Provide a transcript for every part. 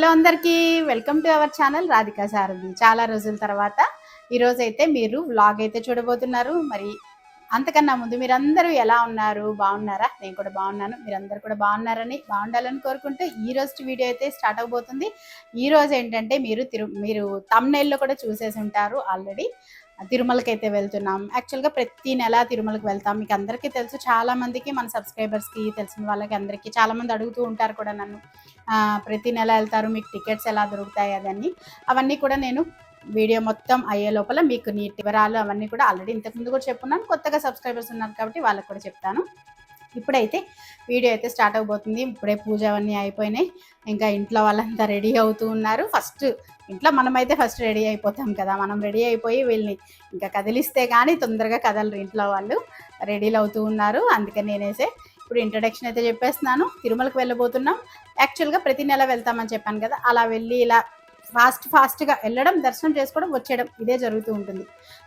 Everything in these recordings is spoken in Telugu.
హలో అందరికీ welcome to our channel Radhika Sarathi. చాలా రోజుల తర్వాత ఈరోజు అయితే మీరు వ్లాగ్ అయితే చూడబోతున్నారు. మరి అంతకన్నా ముందు మీరందరూ ఎలా ఉన్నారు? బాగున్నారా? నేను కూడా బాగున్నాను. మీరందరూ కూడా బాగున్నారని బాగుండాలని కోరుకుంటూ ఈ రోజు వీడియో అయితే స్టార్ట్ అవబోతుంది. ఈ రోజు ఏంటంటే మీరు తిరు మీరు తమ్నైల్లో కూడా చూసేసి ఉంటారు ఆల్రెడీ తిరుమలకి అయితే వెళ్తున్నాం. యాక్చువల్గా ప్రతి నెల తిరుమలకి వెళ్తాం. మీకు అందరికీ తెలుసు చాలా మందికి మన సబ్స్క్రైబర్స్కి తెలిసిన వాళ్ళకి అందరికీ చాలామంది అడుగుతూ ఉంటారు కూడా నన్ను. ప్రతి నెల వెళ్తారు. మీకు టికెట్స్ ఎలా దొరుకుతాయి అదన్నీ అవన్నీ కూడా నేను వీడియో మొత్తం అయ్యే లోపల మీకు నీటి వివరాలు అవన్నీ కూడా ఆల్రెడీ ఇంతకుముందు కూడా చెప్పున్నాను. కొత్తగా సబ్స్క్రైబర్స్ ఉన్నారు కాబట్టి వాళ్ళకి కూడా చెప్తాను. ఇప్పుడైతే వీడియో అయితే స్టార్ట్ అవబోతుంది. ఇప్పుడే పూజ అవన్నీ అయిపోయినాయి. ఇంకా ఇంట్లో వాళ్ళంతా రెడీ అవుతూ ఉన్నారు. ఫస్ట్ ఇంట్లో మనమైతే ఫస్ట్ రెడీ అయిపోతాం కదా. మనం రెడీ అయిపోయి వీళ్ళని ఇంకా కదిలిస్తే కానీ తొందరగా కదలరు ఇంట్లో వాళ్ళు. రెడీలు అవుతూ ఉన్నారు. అందుకని నేనేసే ఇప్పుడు ఇంట్రడక్షన్ అయితే చెప్పేస్తున్నాను. తిరుమలకు వెళ్ళబోతున్నాం. యాక్చువల్గా ప్రతి నెల వెళ్తామని చెప్పాను కదా అలా వెళ్ళి ఇలా ఫాస్ట్ ఫాస్ట్గా వెళ్ళడం దర్శనం చేసుకోవడం వచ్చేయడం ఇదే జరుగుతూ ఉంటుంది.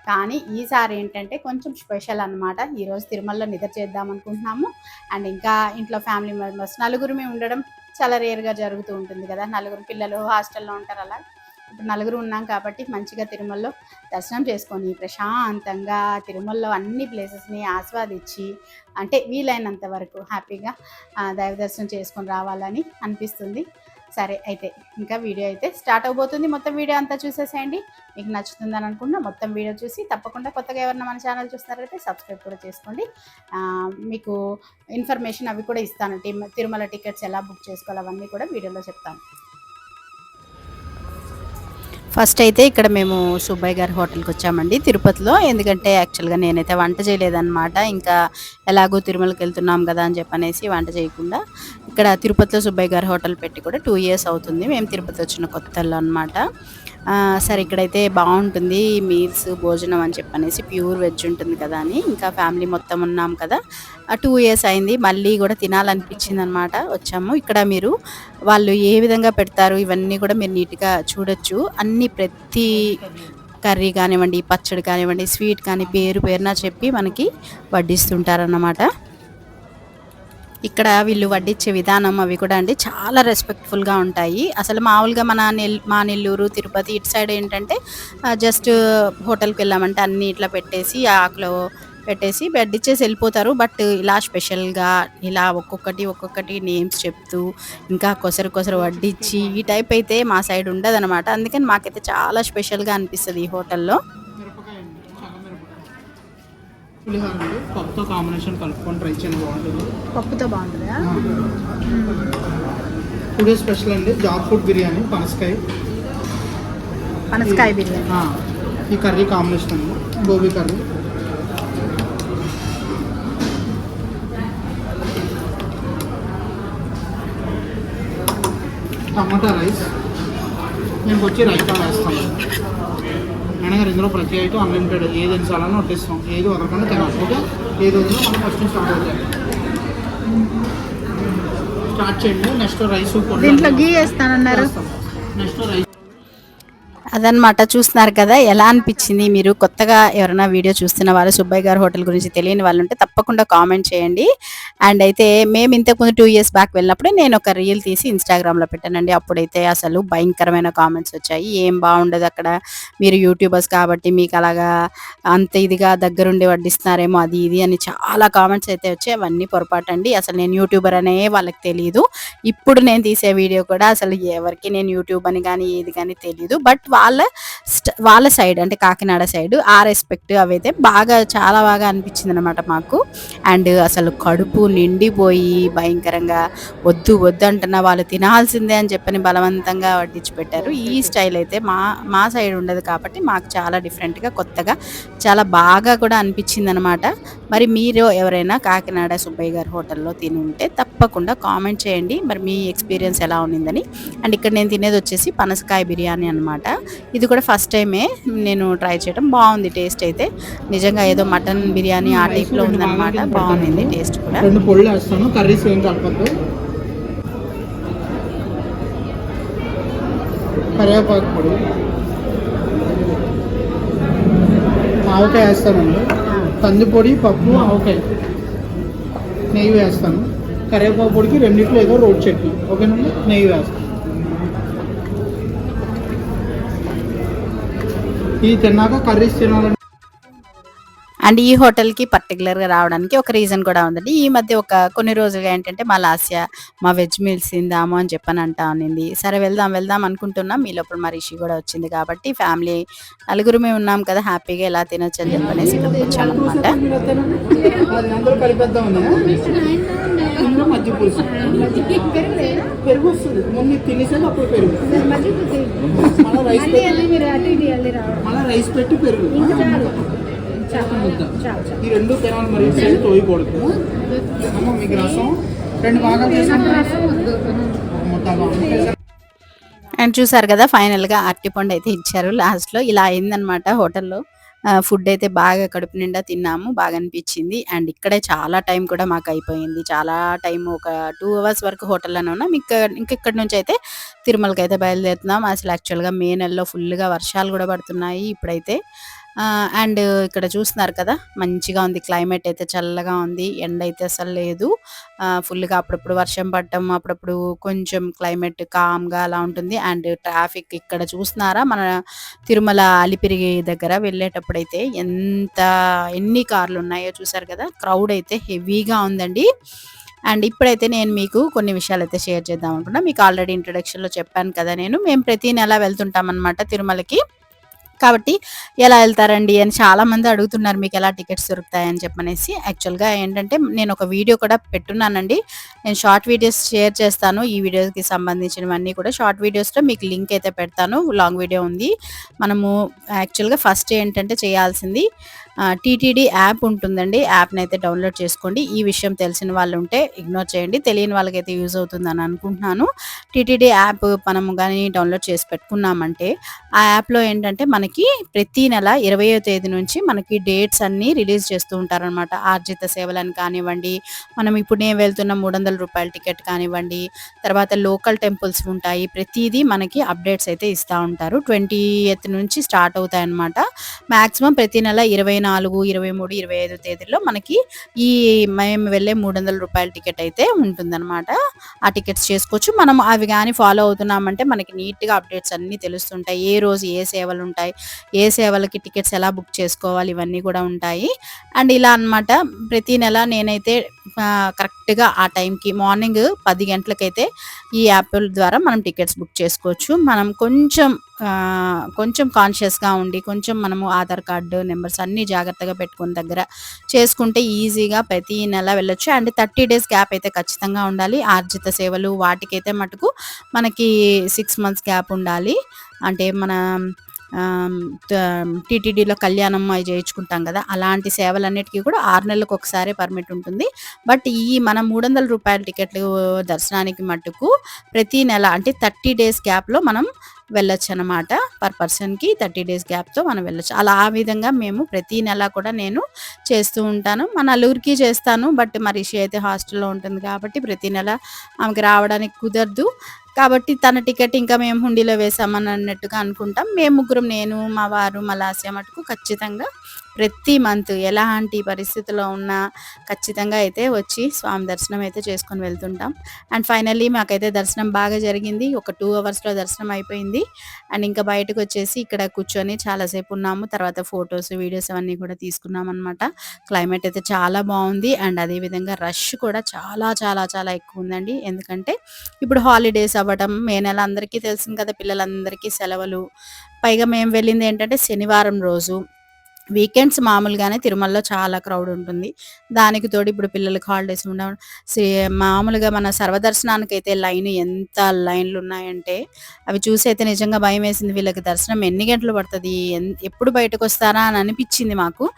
కానీ ఈసారి ఏంటంటే కొంచెం స్పెషల్ అనమాట ఈరోజు తిరుమలలో నిద్ర చేద్దాం అనుకుంటున్నాము. అండ్ ఇంకా ఇంట్లో ఫ్యామిలీ మెంబర్స్ నలుగురిమే ఉండడం చాలా రేర్గా జరుగుతూ ఉంటుంది కదా. నలుగురు పిల్లలు హాస్టల్లో ఉంటారు అలా. ఇప్పుడు నలుగురు ఉన్నాం కాబట్టి మంచిగా తిరుమలలో దర్శనం చేసుకొని ప్రశాంతంగా తిరుమలలో అన్ని ప్లేసెస్ని ఆస్వాదించి అంటే వీలైనంత వరకు హ్యాపీగా దైవ దర్శనం చేసుకొని రావాలని అనిపిస్తుంది. సరే అయితే ఇంకా వీడియో అయితే స్టార్ట్ అవబోతుంది. మొత్తం వీడియో అంతా చూసేసేయండి. మీకు నచ్చుతుందని అనుకున్నా మొత్తం వీడియో చూసి తప్పకుండా కొత్తగా ఎవరన్నా మన ఛానల్ చూస్తున్నారైతే సబ్స్క్రైబ్ కూడా చేసుకోండి. మీకు ఇన్ఫర్మేషన్ అవి కూడా ఇస్తాను. తిరుమల టికెట్స్ ఎలా బుక్ చేసుకోవాలి అవన్నీ కూడా వీడియోలో చెప్తాను. ఫస్ట్ అయితే ఇక్కడ మేము సుబ్బయ్య గారి హోటల్కి వచ్చామండి తిరుపతిలో. ఎందుకంటే యాక్చువల్గా నేనైతే వంట చేయలేదన్నమాట. ఇంకా ఎలాగో తిరుమలకి వెళ్తున్నాం కదా అని చెప్పనేసి వంట చేయకుండా ఇక్కడ తిరుపతిలో సుబ్బయ్య గారి హోటల్ పెట్టి కూడా టూ ఇయర్స్ అవుతుంది. మేము తిరుపతి వచ్చిన కొత్తలో అనమాట సరే ఇక్కడైతే బాగుంటుంది మీల్స్ భోజనం అని చెప్పనేసి ప్యూర్ వెజ్ ఉంటుంది కదా అని. ఇంకా ఫ్యామిలీ మొత్తం ఉన్నాం కదా. టూ ఇయర్స్ అయింది. మళ్ళీ కూడా తినాలనిపించింది అనమాట వచ్చాము. ఇక్కడ మీరు వాళ్ళు ఏ విధంగా పెడతారు ఇవన్నీ కూడా మీరు నీట్గా చూడొచ్చు. అన్ని ప్రతి కర్రీ కానివ్వండి పచ్చడి కానివ్వండి స్వీట్ కానీ పేరు పేరున చెప్పి మనకి వడ్డిస్తుంటారన్నమాట. ఇక్కడ వీళ్ళు వడ్డించే విధానం అవి కూడా అండి చాలా రెస్పెక్ట్ఫుల్గా ఉంటాయి. అసలు మామూలుగా మన నెల్ మా నెల్లూరు తిరుపతి ఇటు సైడ్ ఏంటంటే జస్ట్ హోటల్కి వెళ్ళామంటే అన్ని ఇట్లా పెట్టేసి ఆకులో పెట్టేసి బెడ్ ఇచ్చేసి వెళ్ళిపోతారు. బట్ ఇలా స్పెషల్గా ఇలా ఒక్కొక్కటి ఒక్కొక్కటి నేమ్స్ చెప్తూ ఇంకా కొసరు కొసరు వడ్డించి ఈ టైప్ అయితే మా సైడ్ ఉండదు అనమాట అందుకని మాకైతే చాలా స్పెషల్గా అనిపిస్తుంది ఈ హోటల్లో. పులిహోర అండి పప్పుతో కాంబినేషన్ కలుపుకొని ట్రై చేయండి బాగుంటుంది. పప్పుతో బాగుంటుందా? టుడే స్పెషల్ అండి జాబ్ ఫుడ్ బిర్యానీ పనసకాయ. పనసకాయ బిర్యానీ. ఈ కర్రీ కాంబినేషన్ అండి గోబీ కర్రీ. టమాటా రైస్. నేను వచ్చి రైతా వేస్తాను. అయినా గారు ఇందులో ప్రతి ఐటమ్ అన్లిమిటెడ్ ఏది ఎంచాలన్నా వడ్డిస్తాం ఏది వదలకుండా తినాలి. ఓకే? ఏది వదిలినా మనం ఫస్ట్ స్టార్ట్ అవుతాయి స్టార్ట్ చేయండి. నెక్స్ట్ రైస్ దీంట్లో గీ వేస్తానన్నారు. నెక్స్ట్ రైస్ అదనమాట చూస్తున్నారు కదా ఎలా అనిపించింది? మీరు కొత్తగా ఎవరైనా వీడియో చూస్తున్న వాళ్ళు సుబ్బయ్య గారు హోటల్ గురించి తెలియని వాళ్ళు ఉంటే తప్పకుండా కామెంట్ చేయండి. అండ్ అయితే మేము ఇంతకుముందు టూ ఇయర్స్ బ్యాక్ వెళ్ళినప్పుడు నేను ఒక రీల్ తీసి ఇన్స్టాగ్రామ్లో పెట్టానండి. అప్పుడైతే అసలు భయంకరమైన కామెంట్స్ వచ్చాయి. ఏం బాగుండదు అక్కడ. మీరు యూట్యూబర్స్ కాబట్టి మీకు అలాగా అంత ఇదిగా దగ్గరుండి వడ్డిస్తున్నారేమో అది ఇది అని చాలా కామెంట్స్ అయితే వచ్చాయి. అవన్నీ పొరపాటు అండి అసలు నేను యూట్యూబర్ అనే వాళ్ళకి తెలియదు ఇప్పుడు నేను తీసే వీడియో కూడా అసలు ఎవరికి నేను యూట్యూబ్ అని కానీ ఏది కానీ తెలియదు బట్ వాళ్ళ వాళ్ళ సైడ్ అంటే కాకినాడ సైడ్ ఆ రెస్పెక్ట్ అవైతే బాగా చాలా బాగా అనిపించింది అనమాట మాకు. అండ్ అసలు కడుపు నిండిపోయి భయంకరంగా వద్దు వద్దు అంటున్న వాళ్ళు తినాల్సిందే అని చెప్పని బలవంతంగా వడ్డించి పెట్టారు ఈ స్టైల్ అయితే మా మా సైడ్ ఉండదు కాబట్టి మాకు చాలా డిఫరెంట్గా కొత్తగా చాలా బాగా కూడా అనిపించింది అనమాట మరి మీరు ఎవరైనా కాకినాడ సుబ్బయ్య గారి హోటల్లో తిని ఉంటే తప్పకుండా కామెంట్ చేయండి. మరి మీ ఎక్స్పీరియన్స్ ఎలా ఉన్నిందని. అండ్ ఇక్కడ నేను తినేది వచ్చేసి పనసకాయ బిర్యానీ అనమాట ఇది కూడా ఫస్ట్ టైమే నేను ట్రై చేయడం బాగుంది టేస్ట్ అయితే. నిజంగా ఏదో మటన్ బిర్యానీ ఆ టైప్లో ఉందన్నమాట. బాగుంది టేస్ట్ కూడా. రెండు పొళ్ళు వేస్తాను. కర్రీస్ ఏం కరివేపాకు పొడి. ఆవకాయ వేస్తానండి. కందిపొడి పప్పు ఆవకాయ. నెయ్యి వేస్తాను. కరివేపాకు పొడికి రెండిట్లో ఏదో రోడ్ చట్నీ. ఓకేనండి? నెయ్యి వేస్తాను. ఇది తిన్నాక కర్రీస్ తినాలని అండ్ ఈ హోటల్కి పర్టికులర్గా రావడానికి ఒక రీజన్ కూడా ఉందండి. ఈ మధ్య ఒక కొన్ని రోజులుగా ఏంటంటే మా లాస్య మా వెజ్ మీల్స్ తిందాము అని చెప్పని అంటా ఉన్నింది సరే వెళ్దాం వెళ్దాం అనుకుంటున్నాం. మీ లోపల మా రిషి కూడా వచ్చింది కాబట్టి ఫ్యామిలీ నలుగురమే ఉన్నాం కదా హ్యాపీగా ఎలా తినొచ్చు అని చెప్పనేసి వచ్చామన్నమాట. ఇందులో మజ్జి పులుసు. పెరుగు వస్తుంది. మొన్న తినేసాక అప్పుడు పెరుగు. మళ్ళీ రైస్ పెట్టి మళ్ళీ రైస్ పెట్టి పెరుగు. ఈ రెండు తినాలి మరి. సైడ్ తోయకూడదు. అమ్మ మీకు రసం? రెండు భాగాలు చేసాను ముద్ద బాగుంది అండ్ చూసారు కదా ఫైనల్గా అరటిపండు అయితే ఇచ్చారు. లాస్ట్లో ఇలా అయిందనమాట హోటల్లో. ఫుడ్ అయితే బాగా కడుపు నిండా తిన్నాము బాగా అనిపించింది. అండ్ ఇక్కడే చాలా టైం కూడా మాకు అయిపోయింది. చాలా టైం ఒక టూ అవర్స్ వరకు హోటల్లోనే ఉన్నాం. ఇంకా ఇంకా నుంచి అయితే తిరుమలకి అయితే బయలుదేరుతున్నాం. అసలు యాక్చువల్గా మే నెలలో ఫుల్గా వర్షాలు కూడా పడుతున్నాయి. ఇప్పుడైతే అండ్ ఇక్కడ చూస్తున్నారు కదా మంచిగా ఉంది క్లైమేట్ అయితే చల్లగా ఉంది ఎండ అయితే అసలు లేదు. ఫుల్గా అప్పుడప్పుడు వర్షం పడటం అప్పుడప్పుడు కొంచెం క్లైమేట్ కామ్గా అలా ఉంటుంది. అండ్ ట్రాఫిక్ ఇక్కడ చూస్తున్నారా మన తిరుమల అలిపిరి దగ్గర వెళ్ళేటప్పుడైతే ఎంత ఎన్ని కార్లు ఉన్నాయో చూసారు కదా క్రౌడ్ అయితే హెవీగా ఉందండి. అండ్ ఇప్పుడైతే నేను మీకు కొన్ని విషయాలు అయితే షేర్ చేద్దాం అనుకున్నా. మీకు ఆల్రెడీ ఇంట్రొడక్షన్లో చెప్పాను కదా నేను మేము ప్రతి నెల వెళ్తుంటాం అనమాట తిరుమలకి. కాబట్టి ఎలా వెళ్తారండి అని చాలా మంది అడుగుతున్నారు మీకు ఎలా టికెట్స్ దొరుకుతాయని చెప్పనేసి. యాక్చువల్గా ఏంటంటే నేను ఒక వీడియో కూడా పెట్టున్నానండి. నేను షార్ట్ వీడియోస్ షేర్ చేస్తాను. ఈ వీడియోకి సంబంధించినవన్నీ కూడా షార్ట్ వీడియోస్లో మీకు లింక్ అయితే పెడతాను. లాంగ్ వీడియో ఉంది. మనము యాక్చువల్గా ఫస్ట్ ఏంటంటే చేయాల్సింది టీటీడీ యాప్ ఉంటుందండి. యాప్ని అయితే డౌన్లోడ్ చేసుకోండి. ఈ విషయం తెలిసిన వాళ్ళు ఉంటే ఇగ్నోర్ చేయండి. తెలియని వాళ్ళకైతే యూజ్ అవుతుందని అనుకుంటున్నాను. టీటీడీ యాప్ మనము కానీ డౌన్లోడ్ చేసి పెట్టుకున్నామంటే ఆ యాప్లో ఏంటంటే మనకి ప్రతి నెల ఇరవయో తేదీ నుంచి మనకి డేట్స్ అన్నీ రిలీజ్ చేస్తూ ఉంటారనమాట ఆర్జిత సేవలను కానివ్వండి మనం ఇప్పుడు నేను వెళ్తున్న మూడు వందల రూపాయల టికెట్ కానివ్వండి తర్వాత లోకల్ టెంపుల్స్ ఉంటాయి. ప్రతిదీ మనకి అప్డేట్స్ అయితే ఇస్తూ ఉంటారు. ట్వంటీ ఎయిత్ నుంచి స్టార్ట్ అవుతాయి అనమాట మ్యాక్సిమం ప్రతి నెల ఇరవై నాలుగు ఇరవై మూడు ఇరవై ఐదు తేదీల్లో మనకి ఈ మేము వెళ్ళే మూడు వందల రూపాయల టికెట్ అయితే ఉంటుందన్నమాట. ఆ టికెట్స్ చేసుకోవచ్చు. మనం అవి కానీ ఫాలో అవుతున్నామంటే మనకి నీట్గా అప్డేట్స్ అన్నీ తెలుస్తుంటాయి. ఏ రోజు ఏ సేవలు ఉంటాయి ఏ సేవలకి టికెట్స్ ఎలా బుక్ చేసుకోవాలి ఇవన్నీ కూడా ఉంటాయి. అండ్ ఇలా అన్నమాట ప్రతి నెల నేనైతే కరెక్ట్గా ఆ టైంకి మార్నింగ్ పది గంటలకైతే ఈ యాప్ ద్వారా మనం టికెట్స్ బుక్ చేసుకోవచ్చు. మనం కొంచెం కొంచెం కాన్షియస్గా ఉండి కొంచెం మనము ఆధార్ కార్డు నెంబర్స్ అన్నీ జాగ్రత్తగా పెట్టుకుని దగ్గర చేసుకుంటే ఈజీగా ప్రతి నెల వెళ్ళొచ్చు. అండ్ థర్టీ డేస్ గ్యాప్ అయితే ఖచ్చితంగా ఉండాలి. ఆర్జిత సేవలు వాటికైతే మటుకు మనకి సిక్స్ మంత్స్ గ్యాప్ ఉండాలి. అంటే మన టీటీడీలో కళ్యాణం అవి చేయించుకుంటాం కదా అలాంటి సేవలన్నిటికీ కూడా ఆరు నెలలకు ఒకసారి పర్మిట్ ఉంటుంది. బట్ ఈ మన మూడు వందల రూపాయల టికెట్లు దర్శనానికి మట్టుకు ప్రతి నెల అంటే థర్టీ డేస్ గ్యాప్లో మనం వెళ్ళొచ్చు అనమాట పర్ పర్సన్కి థర్టీ డేస్ గ్యాప్తో మనం వెళ్ళొచ్చు. అలా ఆ విధంగా మేము ప్రతి నెల కూడా నేను చేస్తూ ఉంటాను. మా నలుగురికి చేస్తాను బట్ మరి అయితే హాస్టల్లో ఉంటుంది కాబట్టి ప్రతి నెల ఆమెకి రావడానికి కుదరదు. కాబట్టి తన టికెట్ ఇంకా మేము హుండీలో వేసామని అన్నట్టుగా అనుకుంటాం. మేము ముగ్గురం నేను మా వారు మా లాస్య మటుకు ఖచ్చితంగా ప్రతి మంత్ ఎలాంటి పరిస్థితిలో ఉన్నా ఖచ్చితంగా అయితే వచ్చి స్వామి దర్శనం అయితే చేసుకొని వెళ్తుంటాం. అండ్ ఫైనల్లీ మాకైతే దర్శనం బాగా జరిగింది. ఒక టూ అవర్స్లో దర్శనం అయిపోయింది. అండ్ ఇంకా బయటకు వచ్చేసి ఇక్కడ కూర్చొని చాలాసేపు ఉన్నాము. తర్వాత ఫొటోస్ వీడియోస్ అవన్నీ కూడా తీసుకున్నాం అనమాట క్లైమేట్ అయితే చాలా బాగుంది. అండ్ అదేవిధంగా రష్ కూడా చాలా చాలా చాలా ఎక్కువ ఉందండి. ఎందుకంటే ఇప్పుడు హాలిడేస్ అవ్వడం మే నెల అందరికీ తెలిసింది కదా పిల్లలందరికీ సెలవులు. పైగా మేము వెళ్ళింది ఏంటంటే శనివారం రోజు. వీకెండ్స్ మామూలుగానే తిరుమలలో చాలా క్రౌడ్ ఉంటుంది. దానికి తోడు ఇప్పుడు పిల్లలకు హాలిడేస్ ఉండవు. సే- మామూలుగా మన సర్వదర్శనానికి అయితే లైన్ ఎంత లైన్లు ఉన్నాయంటే అవి చూసి అయితే నిజంగా భయం వేసింది. వీళ్ళకి దర్శనం ఎన్ని గంటలు పడుతుంది? ఎన్- ఎప్పుడు బయటకు వస్తారా అని అనిపించింది మాకు.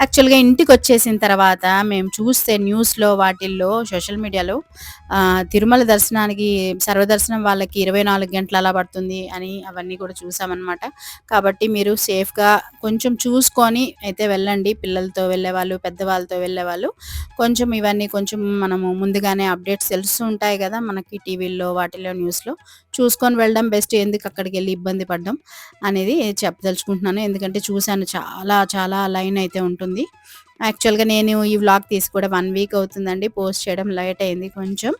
యాక్చువల్గా ఇంటికి వచ్చేసిన తర్వాత మేము చూస్తే న్యూస్లో వాటిల్లో సోషల్ మీడియాలో తిరుమల దర్శనానికి సర్వదర్శనం వాళ్ళకి ఇరవై నాలుగు గంటలు అలా పడుతుంది అని అవన్నీ కూడా చూసామన్నమాట. కాబట్టి మీరు సేఫ్గా కొంచెం చూసుకొని అయితే వెళ్ళండి. పిల్లలతో వెళ్ళేవాళ్ళు పెద్దవాళ్ళతో వెళ్ళేవాళ్ళు. కొంచెం ఇవన్నీ కొంచెం మనము ముందుగానే అప్డేట్స్ తెలుస్తూ ఉంటాయి కదా మనకి టీవీల్లో వాటిల్లో న్యూస్లో. చూసుకొని వెళ్ళడం బెస్ట్. ఎందుకు అక్కడికి వెళ్ళి ఇబ్బంది పడడం అనేది చెప్పదలుచుకుంటున్నాను. ఎందుకంటే చూశాను చాలా చాలా లైన్ అయితే ఉంటుంది. యాక్చువల్గా నేను ఈ వ్లాగ్ తీసి కూడా వన్ వీక్ అవుతుందండి. పోస్ట్ చేయడం లేట్ అయింది కొంచెం.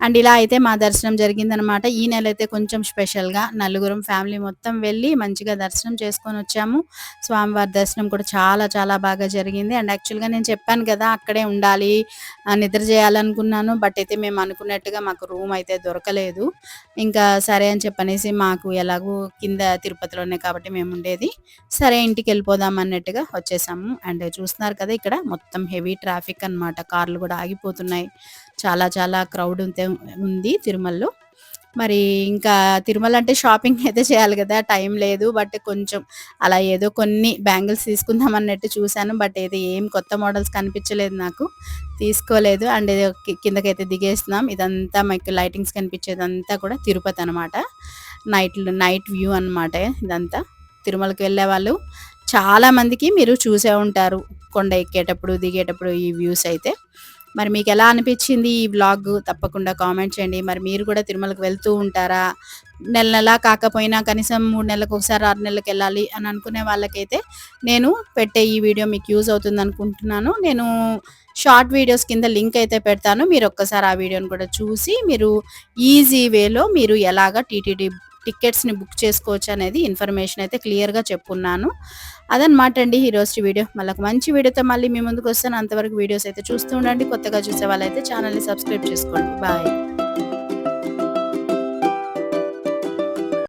అండ్ ఇలా అయితే మా దర్శనం జరిగిందనమాట ఈ నెల అయితే కొంచెం స్పెషల్గా నలుగురం ఫ్యామిలీ మొత్తం వెళ్ళి మంచిగా దర్శనం చేసుకొని వచ్చాము. స్వామివారి దర్శనం కూడా చాలా చాలా బాగా జరిగింది. అండ్ యాక్చువల్గా నేను చెప్పాను కదా అక్కడే ఉండాలి నిద్ర చేయాలనుకున్నాను. బట్ అయితే మేము అనుకున్నట్టుగా మాకు రూమ్ అయితే దొరకలేదు. ఇంకా సరే అని చెప్పనేసి మాకు ఎలాగో కింద తిరుపతిలోనే కాబట్టి మేము ఉండేది. సరే ఇంటికి వెళ్ళిపోదాం అన్నట్టుగా వచ్చేసాము. అండ్ చూస్తున్నారు కదా ఇక్కడ మొత్తం హెవీ ట్రాఫిక్ అన్నమాట. కార్లు కూడా ఆగిపోతున్నాయి. చాలా చాలా క్రౌడ్ ఉంది తిరుమలలో. మరి ఇంకా తిరుమల అంటే షాపింగ్ అయితే చేయాలి కదా టైం లేదు. బట్ కొంచెం అలా ఏదో కొన్ని బ్యాంగిల్స్ తీసుకుందాం అన్నట్టు చూశాను. బట్ అయితే ఏం కొత్త మోడల్స్ కనిపించలేదు నాకు. తీసుకోలేదు. అండ్ కిందకైతే దిగేస్తున్నాం. ఇదంతా మీకు లైటింగ్స్ కనిపించేదంతా కూడా తిరుపతి అనమాట నైట్ నైట్ వ్యూ అన్నమాట ఇదంతా. తిరుమలకి వెళ్ళే వాళ్ళు చాలా మందికి మీరు చూసే ఉంటారు. కొండ ఎక్కేటప్పుడు దిగేటప్పుడు ఈ వ్యూస్ అయితే. మరి మీకు ఎలా అనిపించింది ఈ వ్లాగ్ తప్పకుండా కామెంట్ చేయండి. మరి మీరు కూడా తిరుమలకు వెళ్తూ ఉంటారా? నెల నెల కాకపోయినా కనీసం మూడు నెలలకు ఒకసారి ఆరు నెలలకు వెళ్ళాలి అని అనుకునే వాళ్ళకైతే నేను పెట్టే ఈ వీడియో మీకు యూజ్ అవుతుంది అనుకుంటున్నాను. నేను షార్ట్ వీడియోస్ కింద లింక్ అయితే పెడతాను. మీరు ఒక్కసారి ఆ వీడియోని కూడా చూసి మీరు ఈజీ వేలో మీరు ఎలాగ టీటీడీ టికెట్స్ని బుక్ చేసుకోవచ్చు అనేది ఇన్ఫర్మేషన్ అయితే క్లియర్గా చెప్పున్నాను. అదనమాట అండి ఈరోజు వీడియో. మళ్ళీ మంచి వీడియోతో మళ్ళీ మీ ముందుకు వస్తాను. అంతవరకు వీడియోస్ అయితే చూస్తూ ఉండండి. కొత్తగా చూసే వాళ్ళైతే ఛానల్ని సబ్స్క్రైబ్ చేసుకోండి. బాయ్.